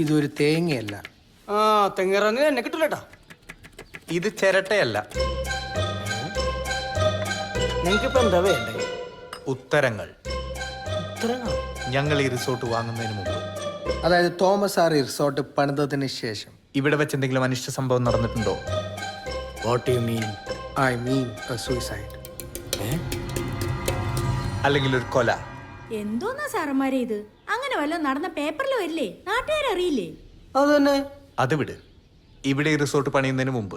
ഇതൊരു തേങ്ങയല്ല. ആ തെങ്ങറന്ന് എന്നെ കിട്ടൂലട്ടാ. ഇത് ചിരട്ടയല്ല. നിങ്ങൾക്കിപ്പോ എന്താ വേണ്ടേ? ഉത്തരങ്ങൾ. ഇത്രയാണോ? ഞങ്ങൾ ഈ റിസോർട്ട് വാങ്ങുന്നതിന് മുമ്പ്. അതായത് തോമസ് ആർ റിസോർട്ട് പണിതതിന് ശേഷം. ഇവിടെ വെച്ച് എന്തെങ്കിലും അനിഷ്ട സംഭവം നടന്നിട്ടുണ്ടോ? What you mean mean? I mean suicide? അല്ലെങ്കിൽ ഒരു കൊല. എന്തോന്നാ സാറന്മാരെ ഇത്? അങ്ങനെ വല്ലതും നടന്ന പേപ്പറിൽ വരില്ലേ? നാട്ടുകാരറിയില്ലേ? അത് തന്നെ അത് വിട്. ഇവിടെ ഈ റിസോർട്ട് പണിയുന്നതിന് മുമ്പ്.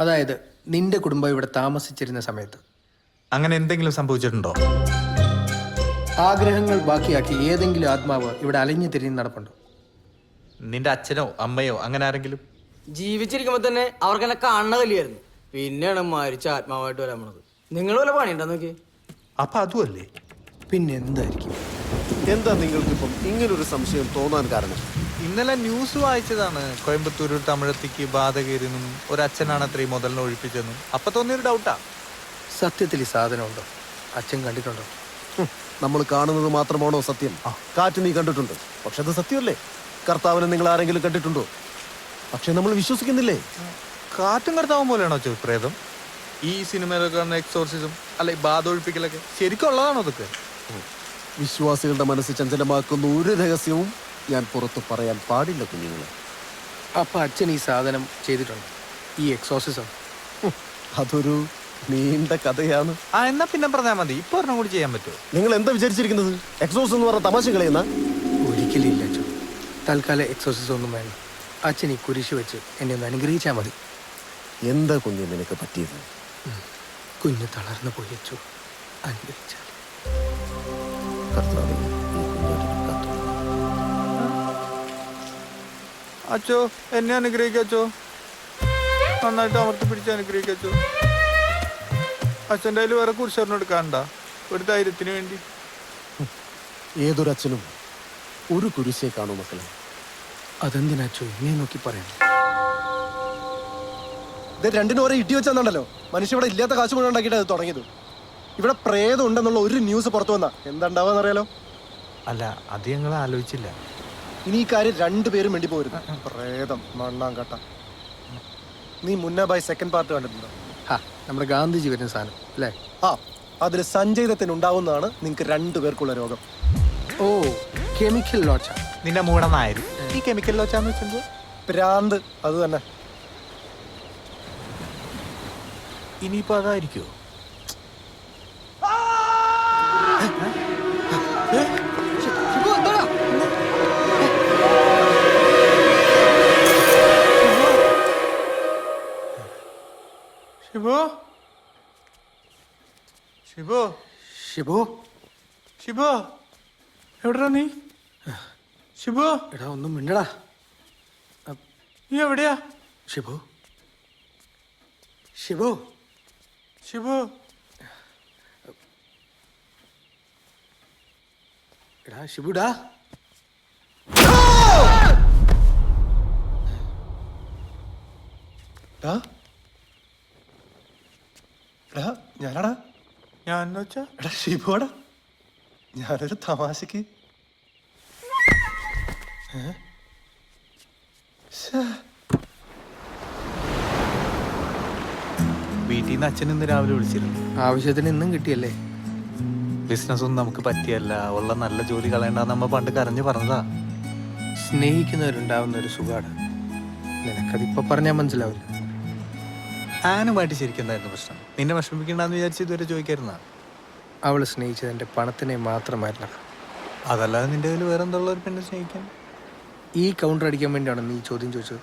അതായത് നിന്റെ കുടുംബം ഇവിടെ താമസിച്ചിരുന്ന സമയത്ത്. അങ്ങനെ എന്തെങ്കിലും സംഭവിച്ചിട്ടുണ്ടോ? ആഗ്രഹങ്ങൾ ബാക്കിയാക്കി ഏതെങ്കിലും ആത്മാവ് ഇവിടെ അലഞ്ഞു തിരിഞ്ഞ് നടപ്പുണ്ടോ? നിന്റെ അച്ഛനോ അമ്മയോ അങ്ങനെ ആരെങ്കിലും? ജീവിച്ചിരിക്കുമ്പോ തന്നെ അവർക്ക് എന്നെ കല്യായിരുന്നു പിന്നെയാണ് മരിച്ച ആത്മാവായിട്ട് വരാൻ പോണത്. നിങ്ങൾ വല്ല പണിയുണ്ടോ നോക്കി അപ്പൊ അതുമല്ലേ പിന്നെ എന്തായിരിക്കും? എന്താ നിങ്ങൾക്കിപ്പം ഇങ്ങനൊരു സംശയം തോന്നാൻ കാരണം? ഇന്നലെ ന്യൂസ് വായിച്ചതാണ്. കോയമ്പത്തൂർ തമിഴത്തിക്ക് ബാധ കയറിയെന്നും ഒരു അച്ഛനാണ് അത്രയും മുതലിനെ ഒഴിപ്പിച്ചെന്നും അപ്പൊ തോന്നിയൊരു ഡൗട്ടാ സത്യത്തിൽ ഈ സാധനമുണ്ടോ? അച്ഛൻ കണ്ടിട്ടുണ്ടോ? നമ്മൾ കാണുന്നത് മാത്രമാണോ സത്യം? കാറ്റ് നീ കണ്ടിട്ടുണ്ട്. പക്ഷെ അത് സത്യമല്ലേ? കർത്താവിനെ നിങ്ങൾ ആരെങ്കിലും കണ്ടിട്ടുണ്ടോ? പക്ഷെ നമ്മൾ വിശ്വസിക്കുന്നില്ലേ? കാറ്റും കർത്താവും പോലെയാണോ പ്രേതം? ഈ സിനിമയിലൊക്കെ എക്സോർസിസം അല്ലെ ബാധ ഒഴിപ്പിക്കലൊക്കെ ശരിക്കും ഉള്ളതാണോ അതൊക്കെ? വിശ്വാസികളുടെ മനസ്സ് ചഞ്ചലമാക്കുന്ന ഒരു രഹസ്യവും ഞാൻ പുറത്തു പറയാൻ പാടില്ല കുഞ്ഞുങ്ങളെ. അപ്പൊ അച്ഛൻ ഈ സാധനം ചെയ്തിട്ടുണ്ട്. ഈ എക്സോസിസം അതൊരു നീണ്ട കഥയാണ്. ആ എന്നാ പിന്നെ പറഞ്ഞാൽ മതി. ഇപ്പൊ ഒരെണ്ണം കൂടി ചെയ്യാൻ പറ്റുമോ? നിങ്ങൾ എന്താ വിചാരിച്ചിരിക്കുന്നത്? എക്സോസ് എന്ന് പറഞ്ഞ തമാശ കളയുന്ന? ഒരിക്കലില്ല അച്ഛൻ. തൽക്കാലം എക്സോസിസം ഒന്നും വേണം അച്ഛൻ ഈ കുരിശ് വെച്ച് എന്നെ ഒന്ന് അനുഗ്രഹിച്ചാൽ മതി. എന്താ കുഞ്ഞു നിനക്ക് പറ്റിയത്? കുഞ്ഞ് തളർന്നു പോയി അച്ചു അനുഗ്രഹിച്ചാൽ കർത്താവേ. അച്ചോ എന്നെ അനുഗ്രഹിക്കച്ചോ നന്നായിട്ട് അമർത്തി പിടിച്ച് അനുഗ്രഹിക്കച്ചോ അച്ഛന്റെ കയ്യിൽ വേറെ കുരിശറിന് എടുക്കാണ്ട ഒരു ധൈര്യത്തിന് വേണ്ടി. ഏതൊരച്ഛനും ഒരു കുരിശേ കാണൂ മക്കളെ. അതെന്തിനാ അച്ഛോ ഇങ്ങനെ നോക്കി പറയണം. ഇത് രണ്ടിനും ഓരോ ഇടി വെച്ചാന്നുണ്ടല്ലോ മനുഷ്യ ഇവിടെ ഇല്ലാത്ത കാശ് ഉണ്ടാക്കിയിട്ട് അത് തുടങ്ങിയത്. ഇവിടെ പ്രേതം ഉണ്ടെന്നുള്ള ഒരു ന്യൂസ് പുറത്തു വന്നാ. എന്താ ഉണ്ടാവാന്ന് അറിയാലോ അല്ല അത് ഞങ്ങൾ ആലോചിച്ചില്ല. ഇനി ഈ കാര്യം രണ്ടുപേരും വേണ്ടി പോരുന്നു പ്രേതം. മണ്ണാങ്കട്ട. നീ മുന്ന ബൈ സെക്കൻഡ് പാർട്ട് കണ്ടിട്ടുണ്ടോ? ഹാ നമ്മുടെ ഗാന്ധിജി വരുന്ന സാധനം അല്ലേ? ആ അതിൽ സഞ്ജയത്തിന് ഉണ്ടാവുന്നതാണ് നിങ്ങൾക്ക് രണ്ടുപേർക്കുള്ള രോഗം. ഓ കെമിക്കൽ ലോച്ച നിന്റെ മൂടനായിരുന്നു ഈ കെമിക്കൽ ലോച്ചാന്ന് വെച്ചെന്തോ? പ്രാന്ത് അത് തന്നെ. ഇനിയിപ്പോ അതായിരിക്കോ ഷിബു ഷിബു ഷിബു ഷിബു എവിടാ നീ? ഷിബു എടാ ഒന്നും മിണ്ടടാ. നീ എവിടെയാ? ഷിബു ഷിബു ഷിബു എടാ ഷിബുടാ എടാ എടാ ഞാനാടാ? ഞാൻ വെച്ചാ എടാ ഷിബുവാടാ ഞാനൊരു തമാശക്ക്. വീട്ടിൽ നിന്ന് അച്ഛൻ ഇന്ന് രാവിലെ വിളിച്ചിരുന്നു. ആവശ്യത്തിന് ഇന്നും കിട്ടിയല്ലേ? ബിസിനസ് ഒന്നും നമുക്ക് പറ്റിയല്ല. ഉള്ള നല്ല ജോലി കളയണ്ടെന്ന് നമ്മ പണ്ട് കരഞ്ഞു പറഞ്ഞതാ. സ്നേഹിക്കുന്നവരുണ്ടാവുന്ന ഒരു സുഖാണ് നിനക്കതിപ്പോ പറഞ്ഞാൽ മനസ്സിലാവില്ല. ആനുമായിട്ട് ശരിക്കെന്തായിരുന്നു പ്രശ്നം. നിന്നെ വിഷമിക്കണ്ടെന്ന് വിചാരിച്ച് ഇതുവരെ ചോദിക്കായിരുന്ന? അവൾ സ്നേഹിച്ചത് എന്റെ പണത്തിനെ മാത്രമായിരുന്നു. അതല്ലാതെ നിന്റെ കയ്യിൽ വേറെ എന്തുള്ള ഒരു പെണ്ണെ സ്നേഹിക്കാൻ? ഈ കൗണ്ടർ അടിക്കാൻ വേണ്ടിയാണ് നീ ചോദ്യം ചോദിച്ചത്.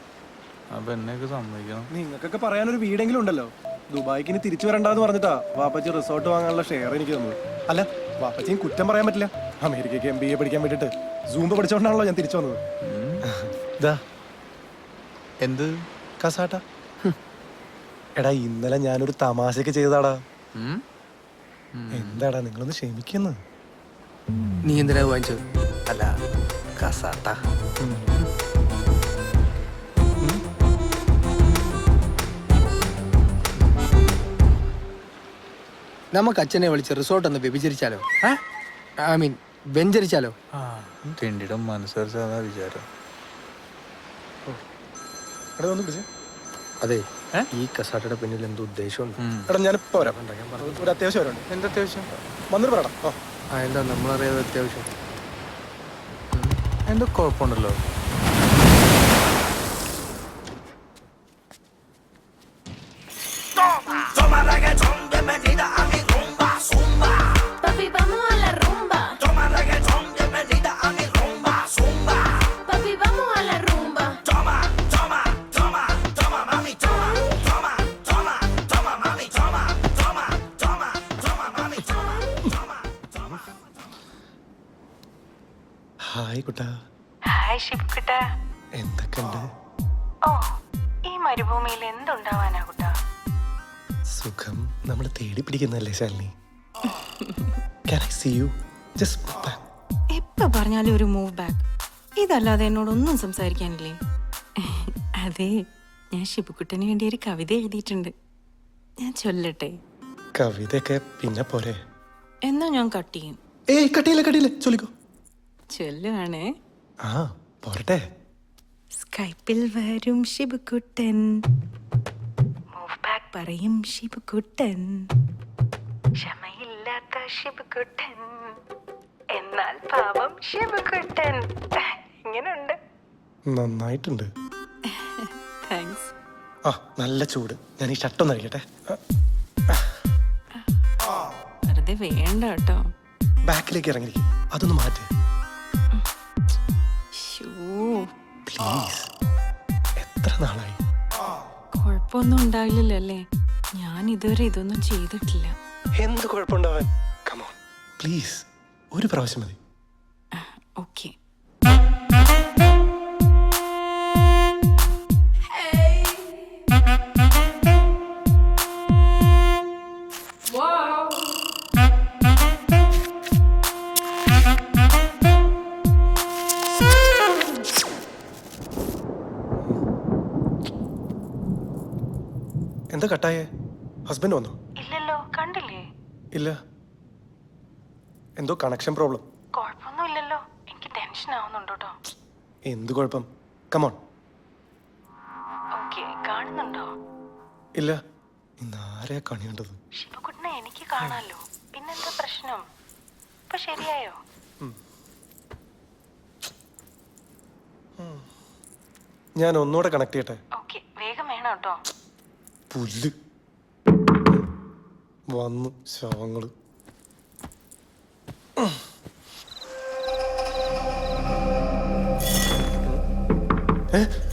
അപ്പൊ എന്നെയൊക്കെ സമ്മതിക്കണം. നിങ്ങൾക്കൊക്കെ പറയാനൊരു വീടെങ്കിലും ഉണ്ടല്ലോ. ദുബായിക്ക് ഇനി തിരിച്ചു വരണ്ടെന്ന് പറഞ്ഞിട്ടാ വാപ്പച്ചി റിസോർട്ട് വാങ്ങാനുള്ള ഷെയർ എനിക്ക് തന്നു അല്ല വാപ്പച്ചിയും കുറ്റം പറയാൻ പറ്റില്ല. അമേരിക്കയ്ക്ക് എം ബി എ പഠിക്കാൻ വേണ്ടിട്ട് സൂമ്പ് പഠിച്ചോണ്ടാണല്ലോ ഞാൻ തിരിച്ചു വന്നത്. എന്ത്? കസാട്ട? എടാ ഇന്നലെ ഞാനൊരു തമാശക്ക് ചെയ്തതാടാ? എന്താടാ നിങ്ങളൊന്ന് ക്ഷമിക്കുന്നു? നീ എന്തിനാ വാങ്ങിച്ചത്? അല്ല കസാട്ട നമുക്ക് അച്ഛനെ വിളിച്ച് റിസോർട്ട് ഒന്ന് വ്യഭിചരിച്ചാലോ? I mean വെഞ്ചരിച്ചാലോ? ആ തെണ്ടിടം മനസ്സരിച്ച വിചാരം. എടാ ഒന്ന് പിടിച്ചേ അതെ? ഈ കസാട്ടയുടെ പിന്നിൽ എന്തോ ഉദ്ദേശമുണ്ട്. എടാ ഞാനിപ്പോ വരാം. ഒരു അത്യാവശ്യം വരാനുണ്ട്. എന്താ അത്യാവശ്യം? വന്നിട്ട് പറയണം ആ ആ എന്താ നമ്മളറിയാതെ അത്യാവശ്യം? എന്തോ കുഴപ്പമുണ്ടല്ലോ. ഹായ് കുട്ടാ ഹായ് ഷിപ്കിട്ട എന്തൊക്കെയുണ്ട്? ഓ ഈ മരുഭൂമിയിൽ എന്തുണ്ടാവാനാ കുട്ടാ? സുഖം. നമ്മൾ തേടി പിടിക്കുന്നല്ലേ Shalini? Can I see you? Just move back. എപ്പോ പറഞ്ഞാലും ഒരു മൂവ് ബാക്ക് ഇതല്ലാതെ എന്നോടൊന്നും സംസാരിക്കാനില്ലേ? അതെ ഞാൻ ഷിബുക്കുട്ടന് വേണ്ടി ഒരു കവിത എഴുതിയിട്ടുണ്ട്. ഞാൻ ചൊല്ലട്ടെ? കവിതയൊക്കെ പിന്നെ പോരെ. എന്നാ ഞാൻ കട്ട് ചെയ്യും. ഏയ് കട്ടിയില്ല കട്ടിയില്ല ചൊല്ലിക്കോ. ചൊല്ലുവാണേ. ആ പോരട്ടെ. സ്കൈപ്പിൽ വരും ബാക്ക് പറയും ഷിബുക്കുട്ടൻ ക്ഷമയില്ലാത്ത ഷിബുക്കുട്ടൻ എന്നാൽ പാപം ശിവകുട്ടൻ. ഇങ്ങനുണ്ട്. നന്നായിട്ടുണ്ട്. താങ്ക്സ് ആ നല്ല ചൂട്. ഞാൻ ഈ ഷർട്ടൊന്ന് അഴിക്കട്ടെ വെറുതെ വേണ്ട കേട്ടോ. ബാക്കിലേക്ക് ഇറങ്ങിയിരിക്കും. അതൊന്ന് മാറ്റ്. എത്ര നാളായി? കുഴപ്പമൊന്നും ഉണ്ടാവില്ലല്ലോ അല്ലേ ഞാൻ ഇതുവരെ ഇതൊന്നും ചെയ്തിട്ടില്ല. എന്ത് കുഴപ്പമുണ്ടാവാൻ കമോൺ പ്ലീസ് ഒരു പ്രാവശ്യം മതി. ഓക്കെ കട്ടായേ? ഹസ്ബൻഡ് വന്നോ? ഇല്ലല്ലോ കണ്ടില്ലേ? ഇല്ല. എന്തോ കണക്ഷൻ പ്രോബ്ലം കുഴപ്പമൊന്നുമില്ലല്ലോ. എനിക്ക് ടെൻഷൻ ആവുന്നുണ്ട് കേട്ടോ. എന്ത് കുഴപ്പം? കമോൺ ഓക്കെ കാണുന്നുണ്ടോ? ഇല്ല. ഇന്ന് ആരെയാ കണിയേണ്ടത്? ശിവകുട്ടനെ എനിക്ക് കാണാലോ. പിന്നെന്താ പ്രശ്നം? ഇപ്പൊ ശരിയായോ? ഞാൻ ഒന്നുകൂടെ കണക്ട് ചെയ്യട്ടെ? ഓക്കെ വേഗം വേണം കേട്ടോ. പുല്ല്. വന്നു ശവങ്ങൾ ഏ?